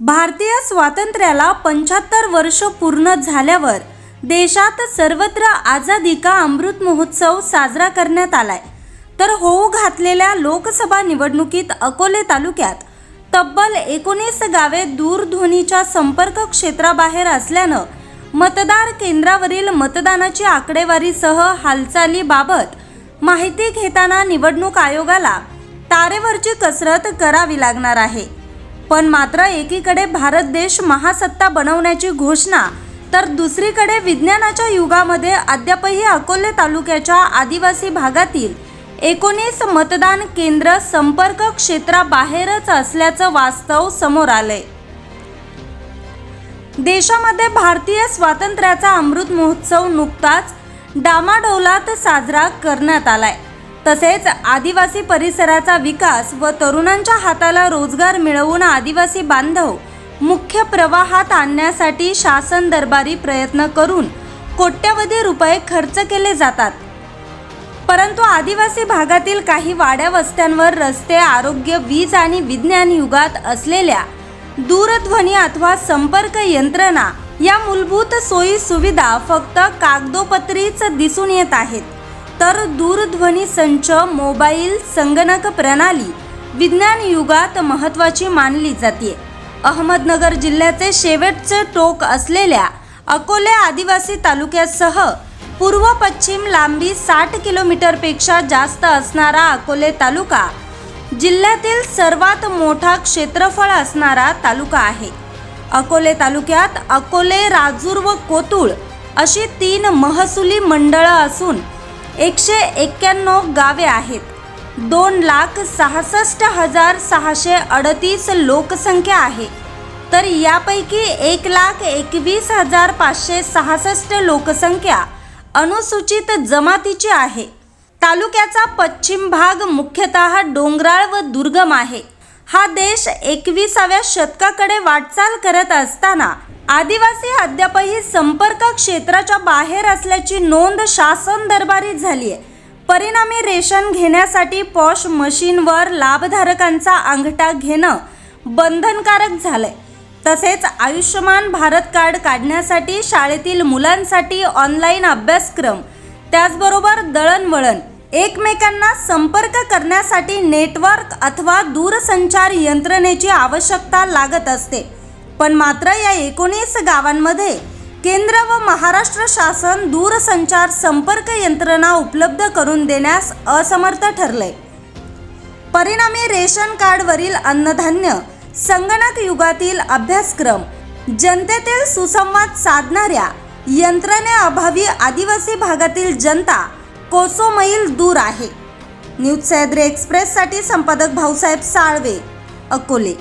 भारतीय स्वातंत्र्याला पंच्याहत्तर वर्ष पूर्ण झाल्यावर देशात सर्वत्र आझादी का अमृत महोत्सव साजरा करण्यात आलाय. तर होऊ घातलेल्या लोकसभा निवडणुकीत अकोले तालुक्यात तब्बल एकोणीस गावे दूरध्वनीच्या संपर्क क्षेत्राबाहेर असल्यानं मतदार केंद्रावरील मतदानाची आकडेवारीसह हालचालीबाबत माहिती घेताना निवडणूक आयोगाला तारेवरची कसरत करावी लागणार आहे. पण मात्र एकीकडे भारत देश महासत्ता बनवण्याची घोषणा तर दुसरीकडे विज्ञानाच्या युगामध्ये अद्यापही अकोले तालुक्याच्या आदिवासी भागातील एकोणीस मतदान केंद्र संपर्क क्षेत्राबाहेरच असल्याचं वास्तव समोर आलंय. देशामध्ये भारतीय स्वातंत्र्याचा अमृत महोत्सव नुकताच डामाडौलात साजरा करण्यात आलाय. तसेच आदिवासी परिसराचा विकास व तरुणांच्या हाताला रोजगार मिळवून आदिवासी बांधव मुख्य प्रवाहात आणण्यासाठी शासन दरबारी प्रयत्न करून कोट्यवधी रुपये खर्च केले जातात. परंतु आदिवासी भागातील काही वाड्या वस्त्यांवर रस्ते आरोग्य वीज आणि विज्ञान युगात असलेल्या दूरध्वनी अथवा संपर्क यंत्रणा या मूलभूत सोयी सुविधा फक्त कागदोपत्रीच दिसून येत आहेत. तर दूरध्वनी संच मोबाईल संगणक प्रणाली विज्ञान युगात महत्त्वाची मानली जाते. अहमदनगर जिल्ह्याचे शेवटचे टोक असलेल्या अकोले आदिवासी तालुक्यासह पूर्व पश्चिम लांबी साठ किलोमीटरपेक्षा जास्त असणारा अकोले तालुका जिल्ह्यातील सर्वात मोठा क्षेत्रफळ असणारा तालुका आहे. अकोले तालुक्यात अकोले राजूर व कोतुळ अशी तीन महसुली मंडळं असून एकशे एक्क्याण्णव गावे आहेत. दोन लाख सहासष्ट हजार सहाशे अडतीस लोकसंख्या आहे. तर यापैकी एक लाख एकवीस हजार पाचशे सहासष्ट लोकसंख्या अनुसूचित जमातीची आहे. तालुक्याचा पश्चिम भाग मुख्यतः डोंगराळ व दुर्गम आहे. हा देश एकविसाव्या शतकाकडे वाटचाल करत असताना आदिवासी अद्यापही संपर्क क्षेत्राच्या बाहेर असल्याची नोंद शासन दरबारी झाली आहे. परिणामी रेशन घेण्यासाठी पॉश मशीनवर लाभधारकांचा अंगठा घेणं बंधनकारक झालंय. तसेच आयुष्यमान भारत कार्ड काढण्यासाठी शाळेतील मुलांसाठी ऑनलाईन अभ्यासक्रम त्याचबरोबर दळणवळण एकमेकांना संपर्क करण्यासाठी नेटवर्क अथवा दूरसंचार यंत्रणेची आवश्यकता लागत असते. पण मात्र या एकोणीस गावांमध्ये केंद्र व महाराष्ट्र शासन दूरसंचार संपर्क यंत्रणा उपलब्ध करून देण्यास असमर्थ ठरले परिणामी रेशन कार्डवरील अन्नधान्य संगणक युगातील अभ्यासक्रम जनतेतील सुसंवाद साधणाऱ्या यंत्रणेअभावी आदिवासी भागातील जनता कोसोमैल दूर आहे. न्यूज सह्याद्री एक्सप्रेससाठी संपादक भाऊसाहेब साळवे अकोले.